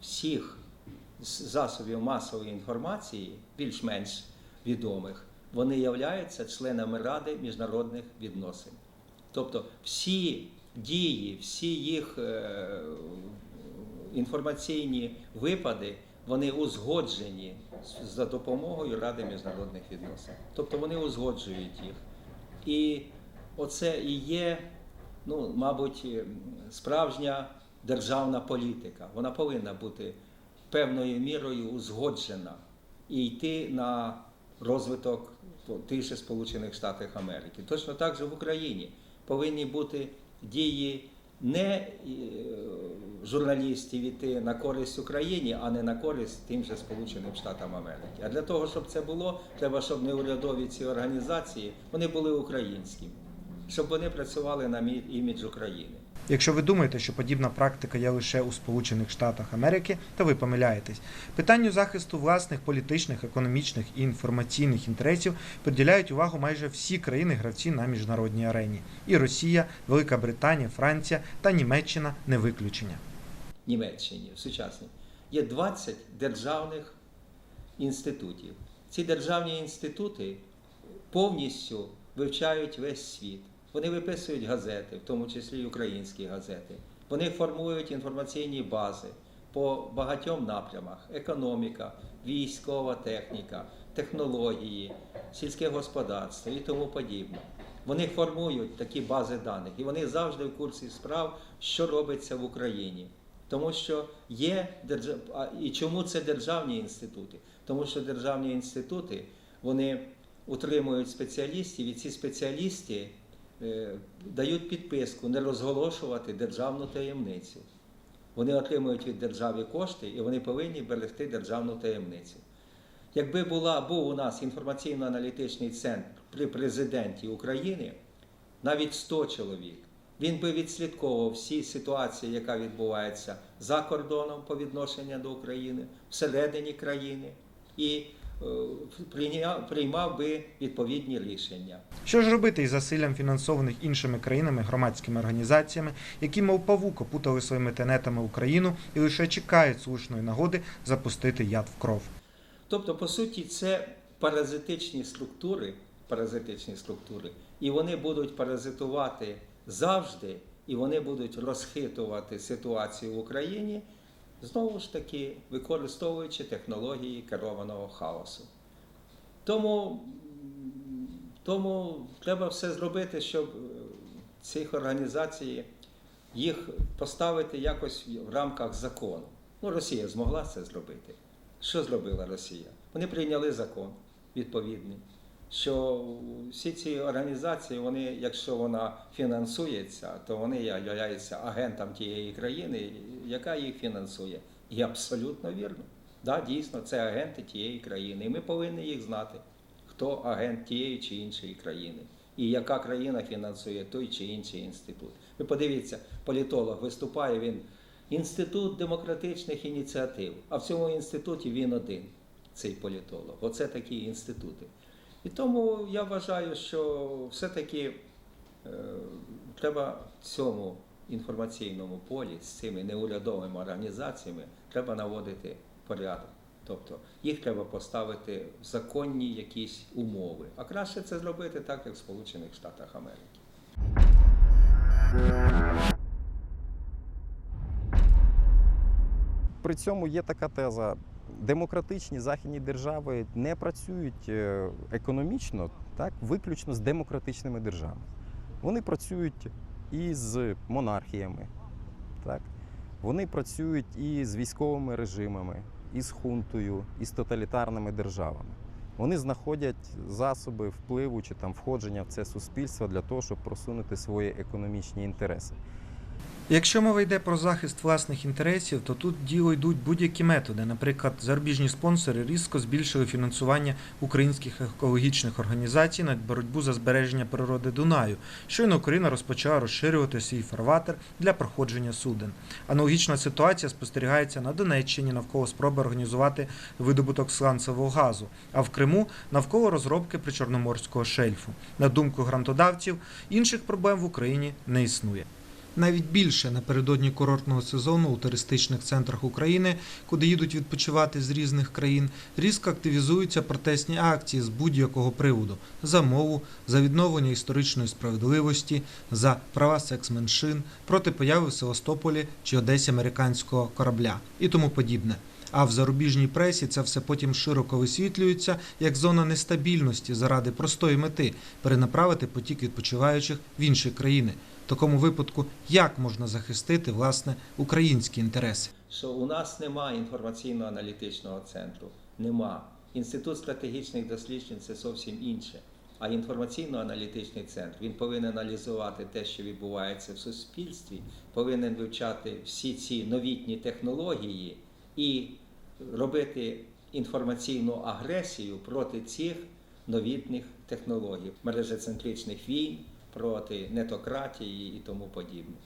всіх засобів масової інформації, більш-менш відомих, вони являються членами Ради міжнародних відносин. Тобто всі дії, всі їх е, інформаційні випади, вони узгоджені за допомогою Ради міжнародних відносин. Тобто вони узгоджують їх. І оце і є, ну, мабуть, е, справжня державна політика. Вона повинна бути певною мірою узгоджена і йти на розвиток тих же Сполучених Штатів Америки. Точно так же в Україні повинні бути дії не е, журналістів іти на користь Україні, а не на користь тим же Сполученим Штатам Америки. А для того, щоб це було, треба, щоб неурядові ці організації вони були українськими, щоб вони працювали на мі- імідж України. Якщо ви думаєте, що подібна практика є лише у Сполучених Штатах Америки, то ви помиляєтесь. Питанню захисту власних політичних, економічних і інформаційних інтересів приділяють увагу майже всі країни-гравці на міжнародній арені. І Росія, Велика Британія, Франція та Німеччина не виключення. Німеччині в сучасній є 20 державних інститутів. Ці державні інститути повністю вивчають весь світ. Вони виписують газети, в тому числі й українські газети. Вони формують інформаційні бази по багатьом напрямах: економіка, військова техніка, технології, сільське господарство і тому подібне. Вони формують такі бази даних, і вони завжди в курсі справ, що робиться в Україні. Тому що є держав... і чому це державні інститути? Тому що державні інститути вони утримують спеціалістів, і ці спеціалісти дають підписку не розголошувати державну таємницю. Вони отримують від держави кошти і вони повинні берегти державну таємницю. Якби була, був у нас інформаційно-аналітичний центр при президенті України, навіть 100 чоловік, він би відслідковував всі ситуації, яка відбувається за кордоном по відношенню до України, всередині країни, і е, приймав би відповідні рішення. Що ж робити із засиллям фінансованих іншими країнами громадськими організаціями, які, мов павук, опутали своїми тенетами Україну і лише чекають слушної нагоди запустити яд в кров? Тобто, по суті, це паразитичні структури, паразитичні структури, і вони будуть паразитувати завжди, і вони будуть розхитувати ситуацію в Україні, знову ж таки, використовуючи технології керованого хаосу. Тому, тому треба все зробити, щоб е, цих організацій їх поставити якось в рамках закону. Ну, Росія змогла це зробити. Що зробила Росія? Вони прийняли закон відповідний, що всі ці організації, вони, якщо вона фінансується, то вони являються агентом тієї країни, яка їх фінансує. І абсолютно вірно. Да, дійсно, це агенти тієї країни. І ми повинні їх знати, хто агент тієї чи іншої країни. І яка країна фінансує той чи інший інститут. Ви подивіться, політолог виступає він Інститут демократичних ініціатив. А в цьому інституті він один, цей політолог. Оце такі інститути. І тому я вважаю, що все-таки е, треба цьому інформаційному полі з цими неурядовими організаціями треба наводити порядок. Тобто їх треба поставити в законні якісь умови. А краще це зробити так, як в Сполучених Штатах Америки. При цьому є така теза: демократичні західні держави не працюють е, економічно так, виключно з демократичними державами. Вони працюють і з монархіями, так? вони працюють і з військовими режимами, і з хунтою, і з тоталітарними державами. Вони знаходять засоби впливу чи там входження в це суспільство для того, щоб просунути свої економічні інтереси. Якщо мова йде про захист власних інтересів, то тут діло йдуть будь-які методи. Наприклад, зарубіжні спонсори різко збільшили фінансування українських екологічних організацій на боротьбу за збереження природи Дунаю. Щойно Україна розпочала розширювати свій фарватер для проходження суден. Аналогічна ситуація спостерігається на Донеччині навколо спроби організувати видобуток сланцевого газу, а в Криму навколо розробки причорноморського шельфу. На думку грантодавців, інших проблем в Україні не існує. Навіть більше напередодні курортного сезону у туристичних центрах України, куди їдуть відпочивати з різних країн, різко активізуються протестні акції з будь-якого приводу за мову, за відновлення історичної справедливості, за права секс-меншин, проти появи в Севастополі чи Одесі американського корабля і тому подібне. А в зарубіжній пресі це все потім широко висвітлюється як зона нестабільності заради простої мети перенаправити потік відпочиваючих в інші країни. Такому випадку як можна захистити власне українські інтереси? що у нас немає інформаційно-аналітичного центру. Нема. Інститут стратегічних досліджень це зовсім інше. А інформаційно-аналітичний центр він повинен аналізувати те, що відбувається в суспільстві, повинен вивчати всі ці новітні технології і робити інформаційну агресію проти цих новітніх технологій, мережецентричних війн, проти нетократії і тому подібне.